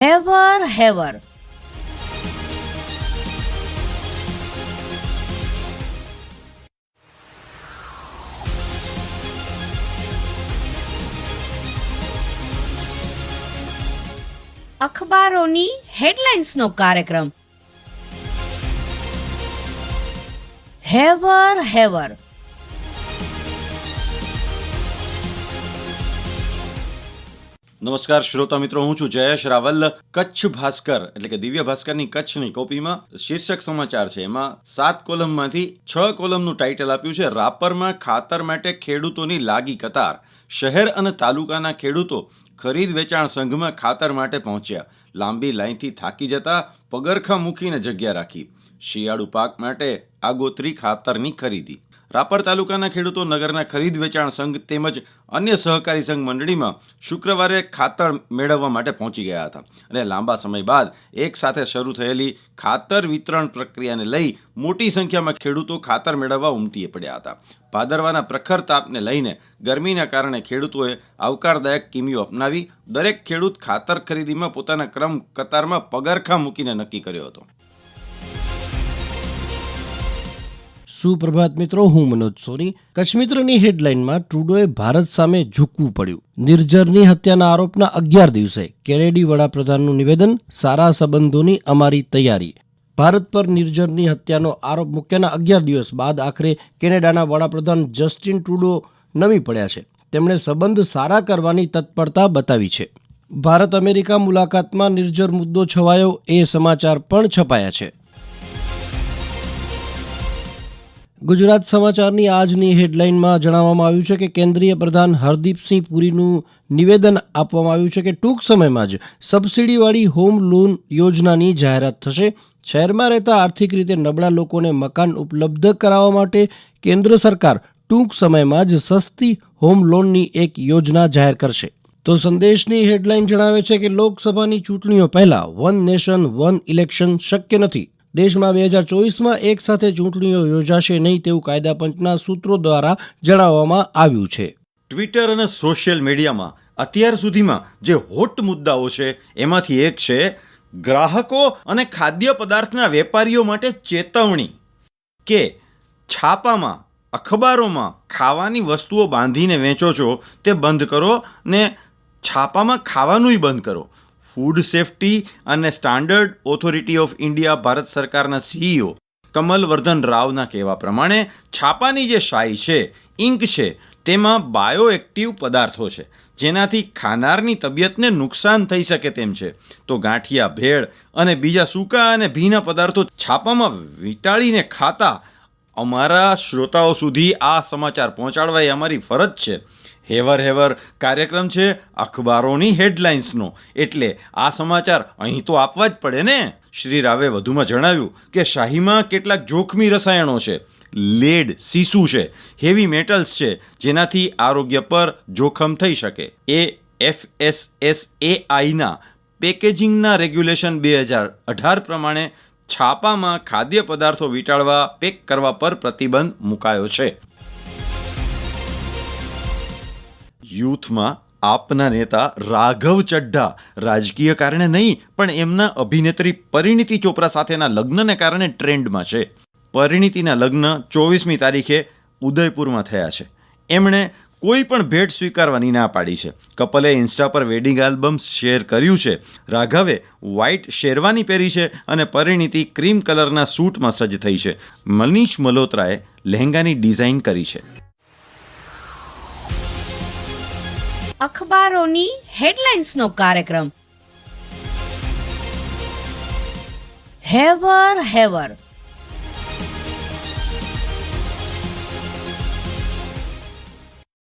હેવર હેવર અખબારોની હેડલાઇન્સનો કાર્યક્રમ. હેવર હેવર નમસ્કાર શ્રોતા મિત્રો, હું છું જયેશ રાવલ. કચ્છ ભાસ્કર, એટલે કે દિવ્ય ભાસ્કરની કચ્છની કોપીમાં શીર્ષક સમાચાર છે. એમાં સાત કોલમમાંથી છ કોલમનું ટાઇટલ આપ્યું છે. રાપરમાં ખાતર માટે ખેડૂતોની લાગી કતાર. શહેર અને તાલુકાના ખેડૂતો ખરીદ વેચાણ સંઘમાં ખાતર માટે પહોંચ્યા. લાંબી લાઈનથી થાકી જતા પગરખા મૂકીને જગ્યા રાખી. શિયાળુ પાક માટે આગોતરી ખાતરની ખરીદી. રાપર તાલુકાના ખેડૂતો નગરના ખરીદ વેચાણ સંઘ તેમજ અન્ય સહકારી સંઘ મંડળીમાં શુક્રવારે ખાતર મેળવવા માટે પહોંચી ગયા હતા અને લાંબા સમય બાદ એક સાથે શરૂ થયેલી ખાતર વિતરણ પ્રક્રિયાને લઈ મોટી સંખ્યામાં ખેડૂતો ખાતર મેળવવા ઉમટી પડ્યા હતા. ભાદરવાના પ્રખર તાપને લઈને ગરમીના કારણે ખેડૂતોએ આવકારદાયક કિમીઓ અપનાવી દરેક ખેડૂત ખાતર ખરીદીમાં પોતાના ક્રમ કતારમાં પગરખા મૂકીને નક્કી કર્યો હતો. સુપ્રભાત મિત્રો, હું મનોજ સોની. કચ્છ મિત્રની હેડલાઇનમાં ટ્રુડોએ ભારત સામે ઝૂકવું પડ્યું. નિર્જરની હત્યાના આરોપના અગિયાર દિવસે કેનેડી વડાપ્રધાનનું નિવેદન, સારા સંબંધોની અમારી તૈયારી. ભારત પર નિર્જરની હત્યાનો આરોપ મૂક્યાના અગિયાર દિવસ બાદ આખરે કેનેડાના વડાપ્રધાન જસ્ટિન ટ્રુડો નમી પડ્યા છે. તેમણે સંબંધ સારા કરવાની તત્પરતા બતાવી છે. ભારત અમેરિકા મુલાકાતમાં નિર્જર મુદ્દો છવાયો એ સમાચાર પણ છપાયા છે. ગુજરાત સમાચારની આજની હેડલાઇનમાં જણાવવામાં આવ્યું છે કે કેન્દ્રીય પ્રધાન હરદીપસિંહ પુરીનું નિવેદન આપવામાં આવ્યું છે કે ટૂંક સમયમાં જ સબસિડીવાળી હોમ લોન યોજનાની જાહેરાત થશે. શહેરમાં રહેતા આર્થિક રીતે નબળા લોકોને મકાન ઉપલબ્ધ કરાવવા માટે કેન્દ્ર સરકાર ટૂંક સમયમાં જ સસ્તી હોમ લોનની એક યોજના જાહેર કરશે. તો સંદેશની હેડલાઇન જણાવે છે કે લોકસભાની ચૂંટણીઓ પહેલાં વન નેશન વન ઇલેક્શન શક્ય નથી. દેશમાં બે હજાર ચોવીસમાં એક સાથે ચૂંટણીઓ યોજાશે નહીં તેવું કાયદા પંચના સૂત્રો દ્વારા જણાવવામાં આવ્યું છે. ટ્વિટર અને સોશિયલ મીડિયામાં અત્યાર સુધીમાં જે હોટ મુદ્દાઓ છે, એમાંથી એક છે, ગ્રાહકો અને ખાદ્ય પદાર્થના વેપારીઓ માટે ચેતવણી કે છાપામાં, અખબારોમાં ખાવાની વસ્તુઓ બાંધીને વેચો છો તે બંધ કરો ને છાપામાં ખાવાનુંય બંધ કરો. ફૂડ સેફ્ટી અને standard authority of India Bharat સરકારના સીઈઓ કમલવર્ધન રાવના કહેવા પ્રમાણે છાપાની જે શાહી છે ઇંક છે, તેમાં બાયોએક્ટિવ પદાર્થો છે, જેનાથી ખાનારની તબિયતને નુકસાન થઈ શકે તેમ છે. તો ગાંઠિયા, ભેળ અને બીજા સૂકા અને ભીના પદાર્થો છાપામાં વીંટાળીને ખાતા અમારા શ્રોતાઓ સુધી આ સમાચાર પહોંચાડવા એ અમારી ફરજ છે. હેવર હેવર કાર્યક્રમ છે અખબારોની હેડલાઇન્સનો. એટલે આ સમાચાર અહીં તો આપવા જ પડે ને? શ્રી રાવે વધુમાં જણાવ્યું કે શાહીમાં કેટલાક જોખમી રસાયણો છે. લેડ, સીસુ છે. હેવી મેટલ્સ છે, જેનાથી આરોગ્ય પર જોખમ થઈ શકે. એ એફ એસ એસ એ આઈના પેકેજિંગના રેગ્યુલેશન બે હજાર અઢાર પ્રમાણે છાપામાં ખાદ્ય પદાર્થો વીંટાળવા, પેક કરવા પર પ્રતિબંધ મુકાયો છે. યુથમાં આપના નેતા રાઘવ ચડ્ઢા રાજકીય કારણે નહીં, પણ એમના અભિનેત્રી પરિણીતિ ચોપરા સાથેના લગ્નને કારણે ટ્રેન્ડમાં છે. પરિણીતિના લગ્ન ચોવીસમી તારીખે ઉદયપુરમાં થયા છે. એમણે કોઈ પણ ભેટ સ્વીકારવાની ના પાડી છે. કપલે ઇન્સ્ટા પર વેડિંગ આલ્બમ્સ શેર કર્યું છે. રાઘવે વ્હાઇટ શેરવાની પહેરી છે અને પરિણીતિ ક્રીમ કલરના સૂટમાં સજ્જ થઈ છે. મનીષ મલ્હોત્રાએ લહેંગાની ડિઝાઇન કરી છે. અખબારોની હેડલાઇન્સનો કાર્યક્રમ. હેવર હેવર.